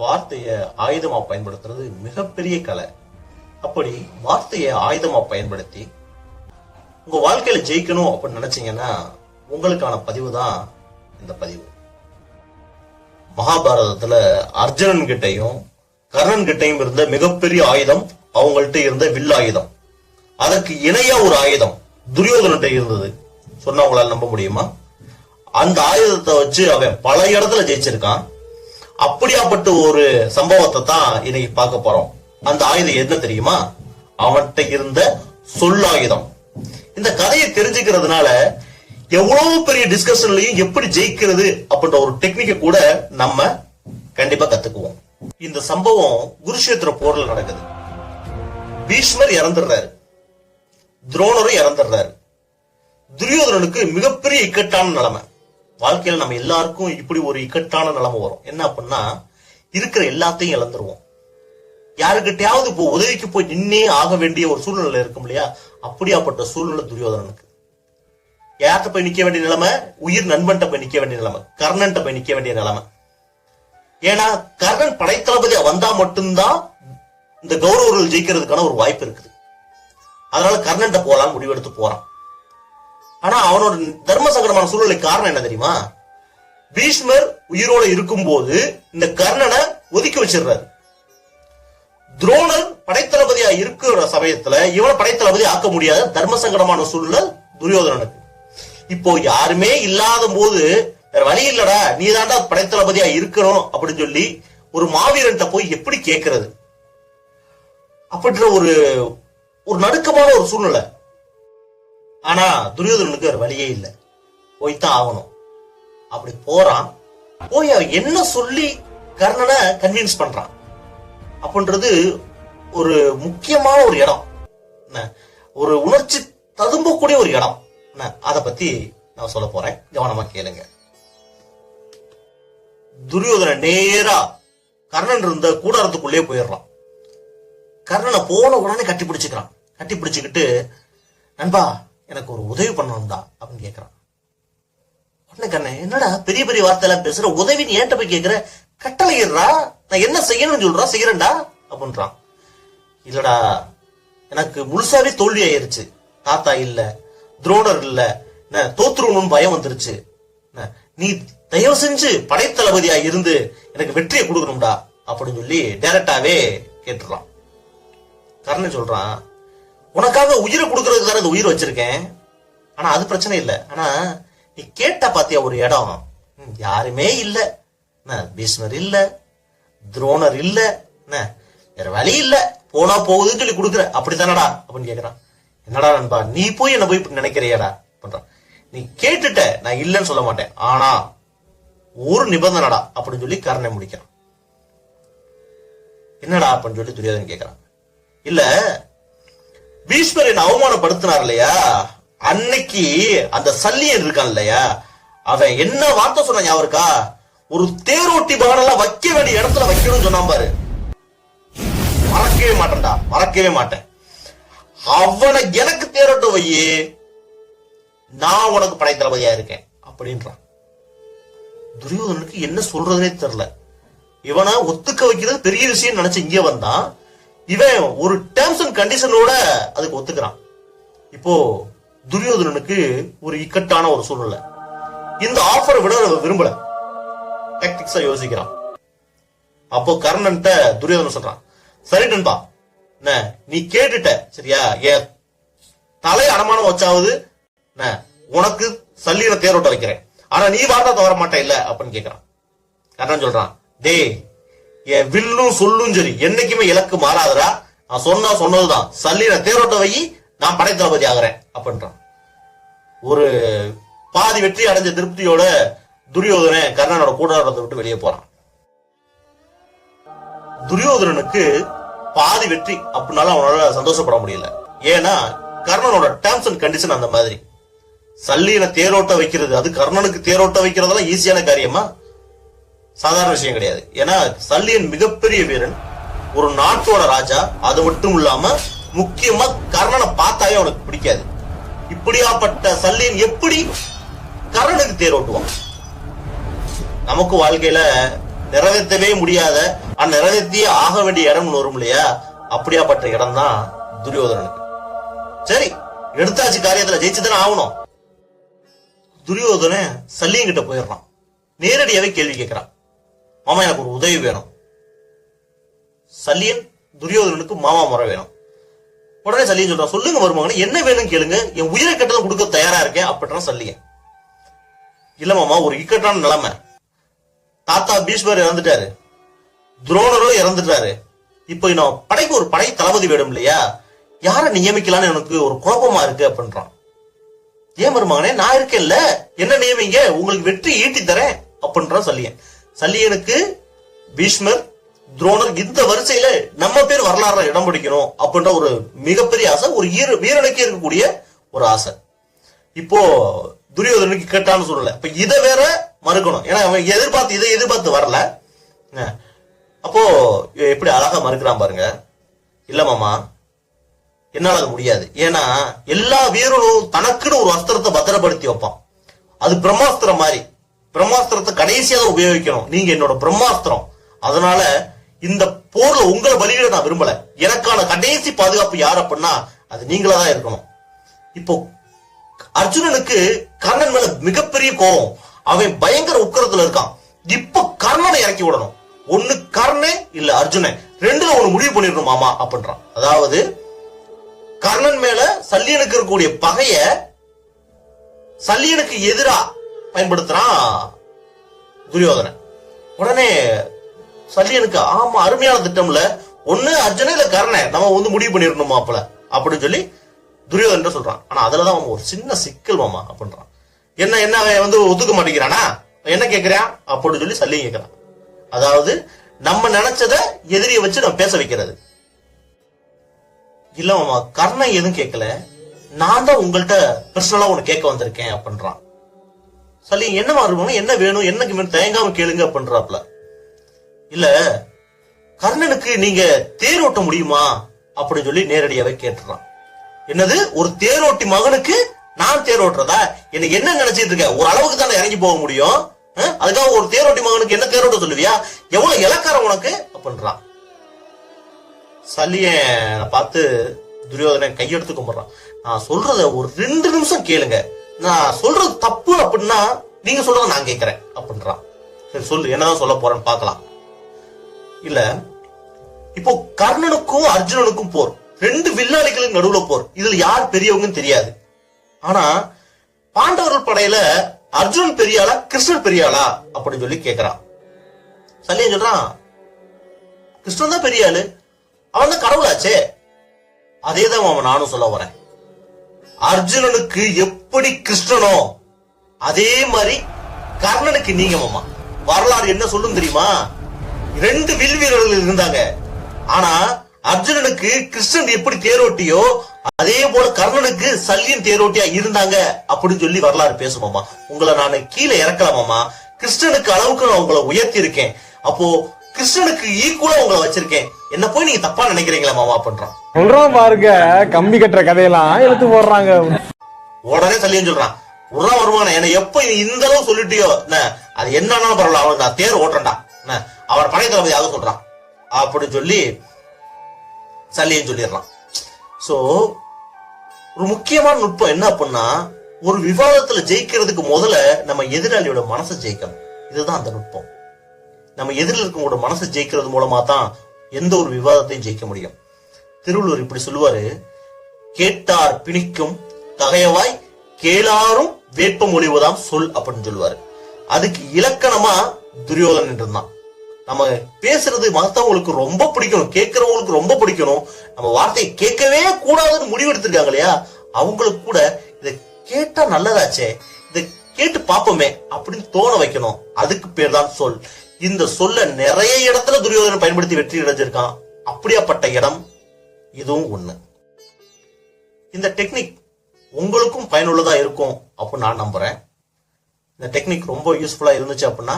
வார்த்தையை ஆயுதமா பயன்படுத்துறது மிகப்பெரிய கலை. அப்படி வார்த்தையை ஆயுதமா பயன்படுத்தி உங்க வாழ்க்கையில ஜெயிக்கணும் அப்படின்னு நினைச்சீங்கன்னா உங்களுக்கான பதிவு தான் இந்த பதிவு. மகாபாரதத்துல அர்ஜுனன் கிட்டையும் கர்ணன் கிட்டையும் இருந்த மிகப்பெரிய ஆயுதம் அவங்கள்ட்ட இருந்த வில்லாயுதம். அதற்கு இணையா ஒரு ஆயுதம் துரியோதனன்ட்ட இருந்தது. சொன்னா நம்ப முடியுமா? அந்த ஆயுதத்தை வச்சு அவன் பல இடத்துல ஜெயிச்சிருக்கான். அப்படியாப்பட்ட ஒரு சம்பவத்தை தான் இன்னைக்கு பார்க்க போறோம். அந்த ஆயுதம் என்ன தெரியுமா? அவன்கிட்ட இருந்த சொல்லாயுதம். இந்த கதையை தெரிஞ்சுக்கிறதுனால எவ்வளவு பெரிய டிஸ்கஷன்லயும் எப்படி ஜெயிக்கிறது அப்படின்ற ஒரு டெக்னிக்கை கூட நம்ம கண்டிப்பா கத்துக்குவோம். இந்த சம்பவம் குருஷேத்திர போர்ல நடக்குது. பீஷ்மர் இறந்துடுறாரு. துரோணரும் இறந்துடுறாரு. துரியோதனனுக்கு மிகப்பெரிய இக்கட்டான நிலைமை. வாழ்க்கையில நம்ம எல்லாருக்கும் இப்படி ஒரு இக்கட்டான நிலைமை வரும். என்ன அப்படின்னா இருக்கிற எல்லாத்தையும் இழந்துருவோம். யாருக்கிட்டையாவது இப்போ உதவிக்கு போய் நின்னே ஆக வேண்டிய ஒரு சூழ்நிலை இருக்கும் இல்லையா? அப்படியாப்பட்ட சூழ்நிலை துரியோதனனுக்கு. யார்கிட்ட போய் நிக்க வேண்டிய நிலைமை? உயிர் நண்பன்ட்ட போய் நிக்க வேண்டிய நிலைமை. கர்ணன்ட்ட போய் நிக்க வேண்டிய நிலைமை. ஏன்னா கர்ணன் படைத்தளபதியா வந்தா மட்டும்தான் இந்த கௌரவர்கள் ஜெயிக்கிறதுக்கான ஒரு வாய்ப்பு இருக்குது. அதனால கர்ணன்ட்ட போலாம் முடிவெடுத்து போறான். ஆனா அவனோட தர்ம சங்கடமான சூழ்நிலை காரணம் என்ன தெரியுமா? பீஷ்மர் உயிரோட இருக்கும்போது இந்த கர்ணனை ஒதுக்கி வச்சிடுறாரு. துரோணர் படைத்தளபதியா இருக்கிற சமயத்துல இவனை படைத்தளபதி ஆக்க முடியாத தர்ம சங்கடமான சூழ்நிலை துரியோதனனுக்கு. இப்போ யாருமே இல்லாத போது வேற வழி இல்லடா நீ தாண்டா படைத்தளபதியா இருக்கணும் அப்படின்னு சொல்லி ஒரு மாவீரன்ட்ட போய் எப்படி கேட்கறது அப்படின்ற ஒரு ஒரு நடுக்கமான ஒரு சூழ்நிலை. ஆனா துரியோதனனுக்கு வேற வழியே இல்லை. போய்த்தான் ஆகணும். அப்படி போறான். போய் அவன் என்ன சொல்லி கர்ணனை கன்வின்ஸ் பண்றான். அப்படின்றது ஒரு முக்கியமான ஒரு இடம். என்ன, ஒரு உணர்ச்சி ததும்பக்கூடிய ஒரு இடம். என்ன, பத்தி நான் சொல்ல போறேன். கவனமா கேளுங்க. துரியோதனை நேரா கர்ணன் இருந்த கூடாரத்துக்குள்ளே போயிடுறான். கர்ணனை போன உடனே கட்டி பிடிச்சுக்கிறான் கட்டி பிடிச்சுக்கிட்டு நண்பா எனக்கு ஒரு உதவி பண்ணணும்டா அப்படின்னு கேட்கிறான் உடனே கண்ணே என்னடா பெரிய பெரிய வார்த்தையெல்லாம் பேசுற? உதவி நீ ஏன்ட்ட போய் கேட்கிற கட்டளையிடுறா. நான் என்ன செய்யணும்னு சொல்றா? செய்யறேன்டா அப்படின்றான். இல்லடா எனக்கு முழுசாவே தோல்வி ஆயிருச்சு. தாத்தா இல்ல துரோணர் இல்ல என்ன, தோத்துருவணும்னு பயம் வந்துருச்சு. என்ன, நீ தயவு செஞ்சு படைத்தளபதியா இருந்து எனக்கு வெற்றியை கொடுக்கணும்டா அப்படின்னு சொல்லி டைரக்டாவே கேட்டுறான். கர்ணன் சொல்றான் உனக்காக உயிரை கொடுக்கறதுக்கு தானே இந்த உயிர் வச்சிருக்கேன்? ஆனா அது பிரச்சனை இல்லை. ஆனா நீ கேட்ட பாத்தியா ஒரு இடம்? ம், யாருமே இல்லை. என்ன, பீஷ்மர் இல்ல? துரோணர் இல்ல? என்ன, வேற வழி இல்ல. போனா போகுதுன்னு சொல்லி கொடுக்குற. அப்படித்தானடா? அப்படின்னு கேக்குறான். என்னடா நண்பா நீ போய் என்ன போய் நினைக்கிறியடா? பண்றான் நீ கேட்டுட்ட நான் இல்லைன்னு சொல்ல மாட்டேன். ஆனா ஒரு நிபந்தனைடா? அப்படின்னு சொல்லி கருணை முடிக்கிறான். என்னடா அப்படின்னு சொல்லி துரியோதன் கேக்குறான். இல்ல பீஷ்மர் அவமானப்படுத்தினார் இல்லையா அன்னைக்கு அந்த சல்லியன் இருக்கான் இல்லையா அவன் என்ன வார்த்தை சொன்ன ஞாபகம் இருக்கா? ஒரு தேரோட்டி பவனெல்லாம் வைக்க வேண்டிய இடத்துல வைக்கணும்னு சொன்னான் பாரு. மறக்கவே மாட்டேன்டா மறக்கவே மாட்டேன். அவனை எனக்கு தேரோட்டம் வையே நான் உனக்கு படை தளபதியா இருக்கேன் அப்படின்றான். துரியோதனுக்கு என்ன சொல்றதுனே தெரியல. இவனை ஒத்துக்க வைக்கிறது பெரிய விஷயம் நினைச்சு இங்கே வந்தான். இவன் ஒரு டேர்ம்ஸ் அண்ட் கண்டிஷனோட அதுக்கு ஒத்துக்கிறான். இப்போ துரியோதனனுக்கு ஒரு இக்கட்டான ஒரு சூழ்நிலை. இந்த ஆஃபரை விட விரும்பல. டாக்டிக்ஸா யோசிக்கிறான். அப்போ கர்ணன்ட்ட துரியோதனன் சொல்றான் சரி நண்பா என்ன, நீ கேட்டுட்ட சரியா? ஏ தலை அடமானம் வச்சாவது என்ன, உனக்கு சல்லீர தேரோட்ட வைக்கிறேன். ஆனா நீ வார்த்தை தவற மாட்டே இல்ல அப்படின்னு கேக்குறான். கர்ணன் சொல்றான் டேய் என் வில்லும் சொல்லும் சரி என்னைக்குமே இலக்கு மாறாதரா நான் சொன்னா சொன்னதுதான். சல்லீர தேரோட்ட வை நான் படை தளபதி ஆகிறேன் அப்படின்றான். ஒரு பாதி வெற்றி அடைஞ்ச திருப்தியோட துரியோதனை கர்ணனோட கூடாரத்தை விட்டு வெளியே போறான். துரியோதனனுக்கு பாதி வெற்றி அப்படின்னாலும் அவனால சந்தோஷப்பட முடியல. ஏன்னா கர்ணனோட டேர்ம்ஸ் அண்ட் கண்டிஷன் அந்த மாதிரி. சல்லியனை தேரோட்ட வைக்கிறது அது கர்ணனுக்கு தேரோட்ட வைக்கிறதெல்லாம் ஈஸியான காரியமா? சாதாரண விஷயம் கிடையாது. ஏன்னா சல்லியன் மிகப்பெரிய வீரன். ஒரு நாட்டோட ராஜா. அது மட்டும் இல்லாம முக்கியமா கர்ணனை பார்த்தாவே அவனுக்கு பிடிக்காது. இப்படியாப்பட்ட சல்லியன் எப்படி கர்ணனுக்கு தேரோட்டுவான் நமக்கு வாழ்க்கையில நிறைவேற்றவே முடியாத அந்த நிறைவேற்றியே ஆக வேண்டிய இடம்னு வரும் இல்லையா? அப்படியாப்பட்ட இடம் தான் துரியோதனனுக்கு. சரி எடுத்தாச்சு காரியத்துல. ஜெயிச்சுதானே ஆகணும். துரியோதன சல்லியன் கிட்ட போயிடுறான். நேரடியாவே கேள்வி கேட்கிறான். மாமா எனக்கு ஒரு உதவி வேணும். சல்லியன் துரியோதனனுக்கு மாமா முறை வேணும். உடனே சல்லியன் சொல்றான் சொல்லுங்க மருமகனே என்ன வேணும் கேளுங்க. என் உயிரை கட்டணம் கொடுக்க தயாரா இருக்கேன் அப்படின்றான் சல்லியன். இல்ல மாமா ஒரு இக்கட்டான நிலைமை. தாத்தா பீஷ்மர் இறந்துட்டாரு. துரோணரும் இறந்துட்டாரு. இப்போ நான் படைக்கு ஒரு படை தளபதி வேணும் இல்லையா? யாரை நியமிக்கலாம்னு எனக்கு ஒரு குழப்பமா இருக்கு அப்படின்றான். ஏன் மருமகனே நான் இருக்கேன்ல. என்ன நியமிங்க? உங்களுக்கு வெற்றி ஈட்டி தரேன் அப்படின்றான் சல்லியன். சல்லியனுக்கு பீஷ்மர் துரோணர் இந்த வரிசையில நம்ம பேர் வரலாறுல இடம் பிடிக்கணும் அப்படின்ற ஒரு மிகப்பெரிய ஆசை ஒரு ஈர வீரனுக்கு இருக்கக்கூடிய ஒரு ஆசை. இப்போ துரியோதனுக்கு கேட்டான்னு சொல்லல. இப்ப இதை வேற மறுக்கணும். ஏன்னா அவன் எதிர்பார்த்து இதை எதிர்பார்த்து வரல. அப்போ எப்படி அழகா மறுக்கிறான் பாருங்க. இல்ல மாமா என்னால அது முடியாது. ஏன்னா எல்லா வீரனும் தனக்குன்னு ஒரு அஸ்திரத்தை பத்திரப்படுத்தி வைப்பான். அது பிரம்மாஸ்திரம் மாதிரி. பிரம்மாஸ்திரத்தை கடைசியா தான் உபயோகிக்கணும். நீங்க என்னோட பிரம்மாஸ்திரம். அதனால இந்த போர்ல உங்களை பலியிட நான் விரும்பல. எனக்கான கடைசி பாதுகாப்பு யார் அப்படின்னா அது நீங்களா தான் இருக்கணும். இப்போ அர்ஜுனனுக்கு கர்ணன் மேல மிகப்பெரிய கோபம். அவன் பயங்கர உக்கரத்துல இருக்கான். இப்ப கர்ணனை இறக்கி விடணும். ஒண்ணு கர்ணே இல்ல அர்ஜுனன். ரெண்டுல ஒண்ணு முடிவு பண்ணிடணும் மாமா அப்படின்றான். அதாவது கர்ணன் மேல சல்லியனுக்கு இருக்கக்கூடிய பகைய சல்லியனுக்கு எதிரா பயன்படுத்துறான் துரியோதனன். உடனே சல்லியனுக்கு ஆமா அருமையான திட்டம்ல. ஒண்ணு அர்ஜுன இல்ல கர்ணன். நம்ம வந்து முடிவு பண்ணிடணும் மாப்பிள. அப்படின்னு சொல்லி துரியோதன சொல்றான். ஆனா அதுலதான் அவன் ஒரு சின்ன சிக்கல் மாமா அப்படின்றான். என்ன என்ன அவன் வந்து ஒத்துக்க மாட்டேங்கிறானா? என்ன கேக்குறான்? அப்படின்னு சொல்லி சல்லியும் கேக்குறான். அதாவது நம்ம நினைச்சத எதிரியை வச்சு நம்ம பேச வைக்கிறது. இல்ல மாமா கர்ணன் எதுவும் கேட்கல நான் தான் உங்கள்கிட்ட பர்சனலா ஒண்ணு கேட்க வந்திருக்கேன் அப்படின்றான். சல்லி என்ன மாறுவோம் என்ன வேணும்? என்ன தயங்காம கேளுங்க அப்படின்றாப்ல. இல்ல கர்ணனுக்கு நீங்க தேர் ஓட்ட முடியுமா? அப்படின்னு சொல்லி நேரடியாவே கேட்டுறான். என்னது? ஒரு தேரோட்டி மகனுக்கு நான் தேர் ஓட்டுறதா? எனக்கு என்ன நினைச்சிட்டு இருக்க? ஒரு அளவுக்கு தானே இறங்கி போக முடியும். அதுக்காக ஒரு தேரோட்டி மகனுக்கு என்ன தேரோட்ட சொல்லுவியா? எவ்வளவு இலக்காரம் உனக்கு? அப்படின்றான். சல்லிய பார்த்து துரியோதனை கையெடுத்து கும்பிடுறான். நான் சொல்றத ஒரு ரெண்டு நிமிஷம் கேளுங்க. நான் சொல்றது தப்பு அப்படின்னா நீங்க சொல்றத நான் கேட்கிறேன் அப்படின்றான். சரி சொல்லு. என்னதான் சொல்ல போறேன்னு பார்க்கலாம். இல்ல இப்போ கர்ணனுக்கும் அர்ஜுனனுக்கும் போர். ரெண்டு வில்லாளிகளுக்கு நடுவுல போர். இதுல யார் பெரியவங்கன்னு தெரியாது. ஆனா பாண்டவர்கள் படையில அர்ஜுனன் பெரியாளா கிருஷ்ணன் பெரியாளா அப்படின்னு சொல்லி கேக்குறான். சல்லியன் சொல்றான் கிருஷ்ணன் தான் பெரியாளு அவன் தான் கடவுளாச்சே. அதேதான் அவன் நானும் சொல்ல வரேன் அர்ஜுனனுக்கு எப்படி கிருஷ்ணனோ அதே மாதிரி கர்ணனுக்கு நீங்க மாமா. வரலாறு என்ன சொல்லும் தெரியுமா? ரெண்டு வில் வீரர்கள் இருந்தாங்க. ஆனா அர்ஜுனனுக்கு கிருஷ்ணன் எப்படி தேரோட்டியோ அதே போல கர்ணனுக்கு சல்லியன் தேரோட்டியா இருந்தாங்க அப்படின்னு சொல்லி வரலாறு பேசுமாமா உங்களை நான் கீழே இறக்கலாமாமா கிருஷ்ணனுக்கு அளவுக்கு நான் உங்களை உயர்த்தி இருக்கேன் அப்போ கிருஷ்ணனுக்கு ஈக்குவலா உங்களை வச்சிருக்கேன். என்ன போய் நீங்க தப்பா நினைக்கிறீங்களா மாமா அப்படின்றான். சொல்றோம் பாருங்க கம்பி கட்டுற கதையெல்லாம் எடுத்து போடுறாங்க. உடனே சல்லியன் சொல்றான் உடனே வருவானே என்ன எப்ப இந்த அளவு சொல்லிட்டியோ அது என்னன்னாலும் பரவாயில்ல அவனுக்கு நான் தேர் ஓட்டுறேன்டா அவர் படை தளபதி ஆக சொல்றான். அப்படின்னு சொல்லி சல்லியன் சொல்லிடுறான். சோ ஒரு முக்கியமான நுட்பம் என்ன அப்படின்னா ஒரு விவாதத்துல ஜெயிக்கிறதுக்கு முதல்ல நம்ம எதிராளியோட மனசை ஜெயிக்கணும். இதுதான் அந்த நுட்பம். நம்ம எதிரில் இருக்கவங்களோட மனசை ஜெயிக்கிறது மூலமா தான் எந்த ஒரு விவாதத்தையும் ஜெயிக்க முடியும். திருவள்ளுவர் இப்படி சொல்லுவாரு கேட்டார் பிணிக்கும் தகையவாய் கேளாரும் வேப்பம் ஒளிவதாம் சொல் அப்படின்னு சொல்லுவாரு. அதுக்கு இலக்கணமா துரியோதன் இருந்தான். நம்ம பேசுறது மத்தவங்களுக்கு ரொம்ப பிடிக்கணும் கேட்கறவங்களுக்கு ரொம்ப பிடிக்கணும். நம்ம வார்த்தையை கேட்கவே கூடாதுன்னு முடிவெடுத்திருக்காங்க இல்லையா? அவங்களுக்கு கூட இதை கேட்டா நல்லதாச்சே இதை கேட்டு பாப்போமே அப்படின்னு தோண வைக்கணும். அதுக்கு பேர் தான் சொல். இந்த சொல்ல நிறைய இடத்துல துரியோதனை பயன்படுத்தி வெற்றி அடைஞ்சிருக்கான். அப்படியாப்பட்ட இடம்? இதுவும் ஒண்ணு. இந்த டெக்னிக் உங்களுக்கும் பயனுள்ளதா இருக்கும் அப்படின்னு நான் நம்புறேன். இந்த டெக்னிக் ரொம்ப யூஸ்ஃபுல்லா இருந்துச்சு அப்படின்னா